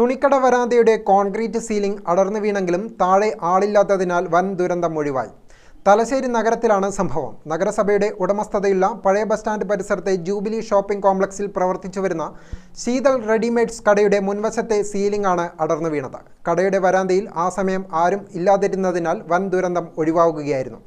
തുണിക്കട വരാന്തയുടെ concrete ceiling അടർന്നു വീണെങ്കിലും താഴെ ആളില്ലാത്തതിനാൽ വൻ ദുരന്തം ഒഴിവായി. തലശ്ശേരി നഗരത്തിലാണ് സംഭവം. നഗരസഭയുടെ ഉടമസ്ഥതയുള്ള പഴയ ബസ് സ്റ്റാൻഡ് പരിസരത്തെ ജൂബിലി ഷോപ്പിംഗ് കോംപ്ലക്സിൽ പ്രവർത്തിച്ചു വരുന്ന ശീതൾ റെഡിമെയ്ഡ്സ് കടയുടെ മുൻവശത്തെ സീലിംഗ് ആണ് അടർന്നു വീണത്. കടയുടെ വരാന്തയിൽ ആ സമയം ആരും ഇല്ലാതിരുന്നതിനാൽ വൻ ദുരന്തം ഒഴിവാകുകയായിരുന്നു.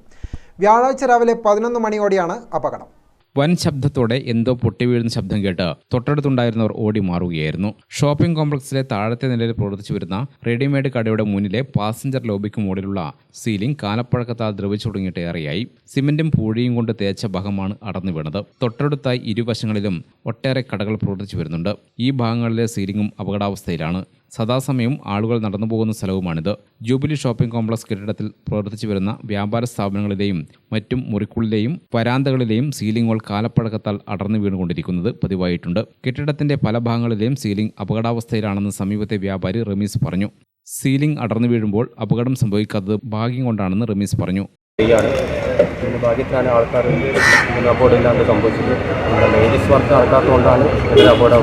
വ്യാഴാഴ്ച രാവിലെ പതിനൊന്ന് മണിയോടെയാണ് അപകടം. വൻ ശബ്ദത്തോടെ എന്തോ പൊട്ടി വീഴുന്ന ശബ്ദം കേട്ട് തൊട്ടടുത്തുണ്ടായിരുന്നവർ ഓടി മാറുകയായിരുന്നു. ഷോപ്പിംഗ് കോംപ്ലക്സിലെ താഴത്തെ നിലയിൽ പ്രവർത്തിച്ചു വരുന്ന റെഡിമെയ്ഡ് കടയുടെ മുന്നിലെ പാസഞ്ചർ ലോബിക്ക് മുകളിലുള്ള സീലിംഗ് കാലപ്പഴക്കത്താൽ ദ്രവിച്ചു തുടങ്ങിയിട്ട് ഏറെയായി. സിമെന്റും പൂഴിയും കൊണ്ട് തേച്ച ഭാഗമാണ് അടർന്നു വീണത്. തൊട്ടടുത്തായി ഇരുവശങ്ങളിലും ഒട്ടേറെ കടകൾ പ്രവർത്തിച്ചു വരുന്നുണ്ട്. ഈ ഭാഗങ്ങളിലെ സീലിംഗും അപകടാവസ്ഥയിലാണ്. സദാസമയം ആളുകൾ നടന്നു പോകുന്ന സ്ഥലവുമാണിത്. ജൂബിലി ഷോപ്പിംഗ് കോംപ്ലക്സ് കെട്ടിടത്തിൽ പ്രവർത്തിച്ചു വരുന്ന വ്യാപാര സ്ഥാപനങ്ങളിലെയും മറ്റും മുറിക്കുള്ളിലെയും വരാന്തകളിലെയും സീലിംഗുകൾ കാലപ്പഴക്കത്താൽ അടർന്നു വീണുകൊണ്ടിരിക്കുന്നത് പതിവായിട്ടുണ്ട്. കെട്ടിടത്തിന്റെ പല ഭാഗങ്ങളിലെയും സീലിംഗ് അപകടാവസ്ഥയിലാണെന്ന് സമീപത്തെ വ്യാപാരി റമീസ് പറഞ്ഞു. സീലിംഗ് അടർന്നു വീഴുമ്പോൾ അപകടം സംഭവിക്കാത്തത് ഭാഗ്യം കൊണ്ടാണെന്ന് റമീസ് പറഞ്ഞു. പിന്നെ ഭാഗ്യത്തിലാണ് ആൾക്കാർ ഇങ്ങനെ സംഭവിച്ചത്. നമ്മുടെ ലേഡീസ് വർക്ക് ആൾക്കാർക്കൊണ്ടാണ് ഇങ്ങനെ അബോർഡ്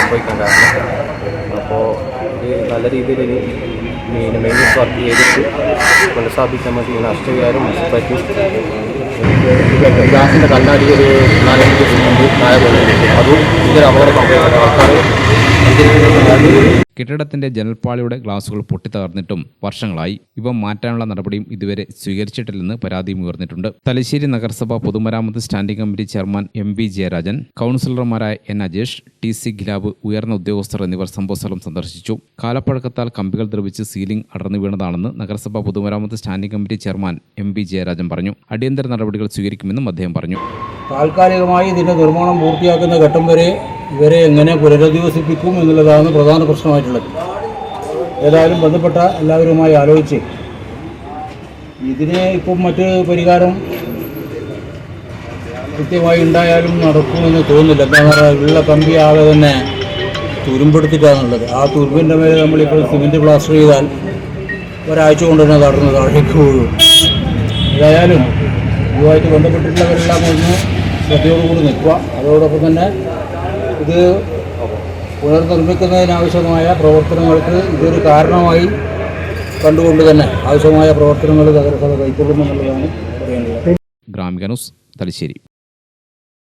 സംഭവിക്കാൻ കാരണം നല്ല രീതിയിൽ ഇനി മെയിൻ മെയിൻസ് വർക്ക് ചെയ്തിട്ട് പുനഃസ്ഥാപിക്കാൻ വേണ്ടി നഷ്ടവികാരം മുനിസിപ്പാലിറ്റി ഗ്യാസിന്റെ കണ്ണാടി ഒരു നാലഞ്ച് താഴെ പോകുന്നുണ്ട് അതും ഇതൊരു അപകടം ആൾക്കാർ കെട്ടിടത്തിന്റെ ജനൽപ്പാളിയുടെ ഗ്ലാസുകൾ പൊട്ടിത്തകർന്നിട്ടും വർഷങ്ങളായി. ഇവ മാറ്റാനുള്ള നടപടിയും ഇതുവരെ സ്വീകരിച്ചിട്ടില്ലെന്ന് പരാതിയും ഉയർന്നിട്ടുണ്ട്. തലശ്ശേരി നഗരസഭ പൊതുമരാമത്ത് standing committee chairman M V Jayarajan കൗൺസിലർമാരായ N Ajesh T C Gilab ഉയർന്ന ഉദ്യോഗസ്ഥർ എന്നിവർ സംഭവസ്ഥലം സന്ദർശിച്ചു. കാലപ്പഴക്കത്താൽ കമ്പികൾ ദ്രവിച്ച് സീലിംഗ് അടർന്നു വീണതാണെന്ന് നഗരസഭ പൊതുമരാമത്ത് standing committee chairman M V Jayarajan പറഞ്ഞു. അടിയന്തര നടപടികൾ സ്വീകരിക്കുമെന്നും അദ്ദേഹം പറഞ്ഞു. താൽക്കാലികമായി ഇതിന്റെ നിർമ്മാണം പൂർത്തിയാക്കുന്ന ഘട്ടം വരെ ഇവരെ എങ്ങനെ പുനരധിവസിപ്പിക്കും എന്നുള്ളതാണ് പ്രധാന പ്രശ്നമായിട്ടുള്ളത്. ഏതായാലും ബന്ധപ്പെട്ട എല്ലാവരുമായി ആലോചിച്ച് ഇതിന് ഇപ്പം മറ്റ് പരിഹാരം കൃത്യമായി ഉണ്ടായാലും നടക്കുമെന്ന് തോന്നുന്നില്ല. എന്താ പറയുക ഉള്ള കമ്പി ആകെ തന്നെ തുരുമ്പെടുത്തിട്ടാണുള്ളത്. ആ തുരുമ്പിന്റെ മേലെ നമ്മളിപ്പോൾ സിമെന്റ് പ്ലാസ്റ്റർ ചെയ്താൽ ഒരാഴ്ച കൊണ്ട് തന്നെ തടർന്ന് താഴേക്ക് വീഴും. ഏതായാലും ഇതുമായിട്ട് ബന്ധപ്പെട്ടിട്ടുള്ളവരെല്ലാം ഒന്ന് ശ്രദ്ധയോടുകൂടി നിൽക്കുക. അതോടൊപ്പം തന്നെ ഇത് പുനർനിർമ്മിക്കുന്നതിനാവശ്യമായ പ്രവർത്തനങ്ങൾക്ക് ഇതൊരു കാരണമായി കണ്ടുകൊണ്ട് തന്നെ ആവശ്യമായ പ്രവർത്തനങ്ങൾ നഗരസഭ കൈക്കൊള്ളുമെന്നുള്ളതാണ് പറയാനുള്ളത് ഗ്രാമിക ന്യൂസ് തലശ്ശേരി.